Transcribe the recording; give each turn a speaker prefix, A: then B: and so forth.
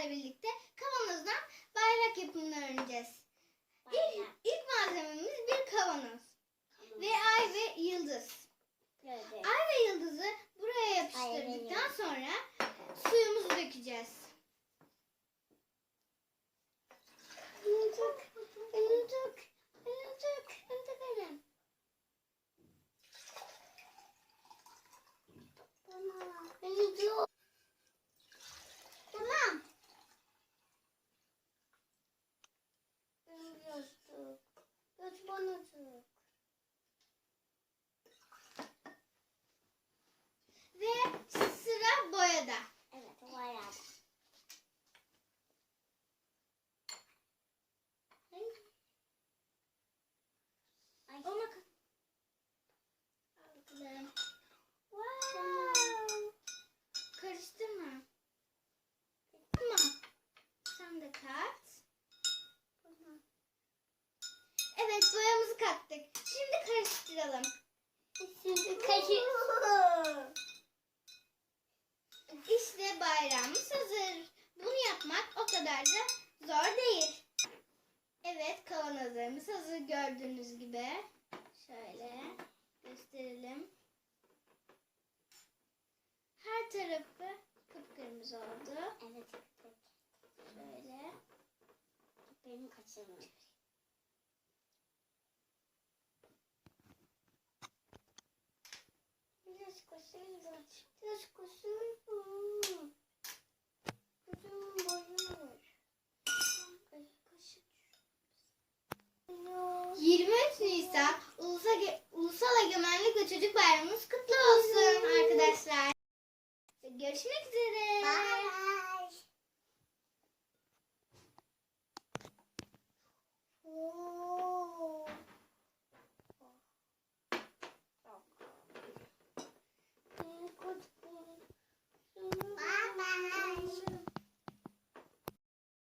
A: sizlerle birlikte kavanozdan bayrak yapımını öğreneceğiz. İlk,
B: Bayrak.
A: ilk malzememiz bir kavanoz ve ay ve yıldız.
B: Böyle.
A: Ay ve yıldızı buraya yapıştırdıktan
B: yıldız.
A: sonra suyumuzu dökeceğiz. Yıldız, yıldız, yıldız, yıldız benim. Yıldız. Tamam. Yastık. Banacık. Ve sıra boyada.
B: Evet bayağı. Ay.
A: Ona ka- Aldım. Wow. Karıştırma. Tamam. Sen de kat. Evet boyamızı kattık. Şimdi karıştıralım.
B: Şimdi kaşı.
A: İşte bayrağımız hazır. Bunu yapmak o kadar da zor değil. Evet kavanozlarımız hazır gördüğünüz gibi. Şöyle gösterelim. Her tarafı kıpkırmızı oldu.
B: Evet. evet.
A: Şöyle.
B: Benim kaçırmam.
A: 23 Nisan Ulusal, Ulusal Egemenlik ve Çocuk Bayramımız kutlu olsun arkadaşlar. Görüşmek üzere.